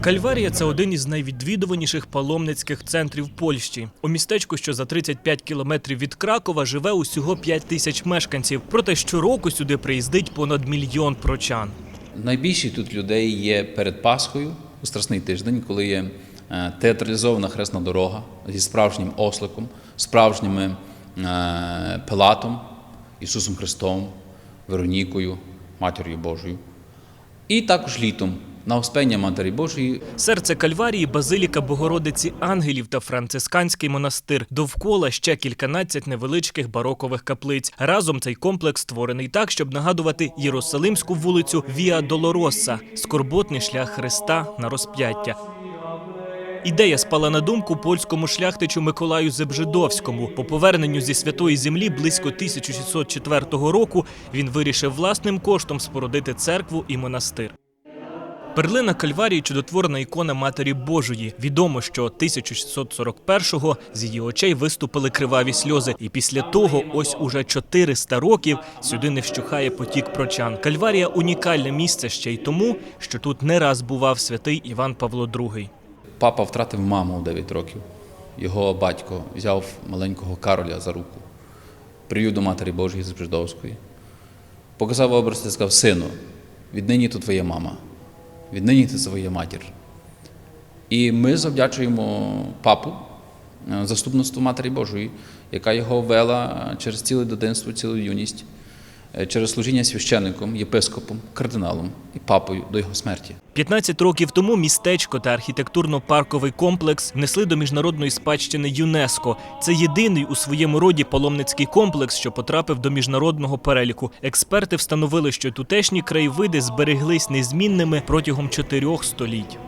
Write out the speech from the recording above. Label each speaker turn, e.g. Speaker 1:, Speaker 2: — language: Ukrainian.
Speaker 1: Кальварія це один із найвідвідуваніших паломницьких центрів Польщі. У містечку, що за 35 кілометрів від Кракова, живе усього 5 тисяч мешканців. Проте щороку сюди приїздить понад мільйон прочан.
Speaker 2: Найбільше тут людей є перед Пасхою у Страсний тиждень, коли є е, театралізована хресна дорога зі справжнім осликом, справжніми е, Пилатом, Ісусом Христом, Веронікою, Матір'ю Божою. І також літом на Успення Матері Божої
Speaker 1: Серце Кальварії базиліка Богородиці Ангелів та францисканський монастир. Довкола ще кільканадцять невеличких барокових каплиць. Разом цей комплекс створений так, щоб нагадувати Єрусалимську вулицю Віа Долороса, скорботний шлях Христа на розп'яття. Ідея спала на думку польському шляхтичу Миколаю Зебжидовському. По поверненню зі святої землі близько 1604 року він вирішив власним коштом спорудити церкву і монастир. Перлина Кальварії чудотворна ікона Матері Божої. Відомо, що 1641-го з її очей виступили криваві сльози, і після того, ось уже 400 років, сюди не вщухає потік прочан. Кальварія унікальне місце ще й тому, що тут не раз бував святий Іван Павло II.
Speaker 2: папа втратив маму у 9 років. Його батько взяв маленького Кароля за руку, привів до Матері Божої з Бжидовської, показав образ і сказав: Сину, віднині тут твоя мама, віднині ти своє матір. І ми завдячуємо папу е, заступництву Матері Божої, яка його вела через ціле дитинство, цілу юність, через служіння священником, єпископом, кардиналом і папою до його смерті.
Speaker 1: 15 років тому містечко та архітектурно-парковий комплекс внесли до міжнародної спадщини ЮНЕСКО. Це єдиний у своєму роді паломницький комплекс, що потрапив до міжнародного переліку. Експерти встановили, що тутешні краєвиди збереглись незмінними протягом чотирьох століть.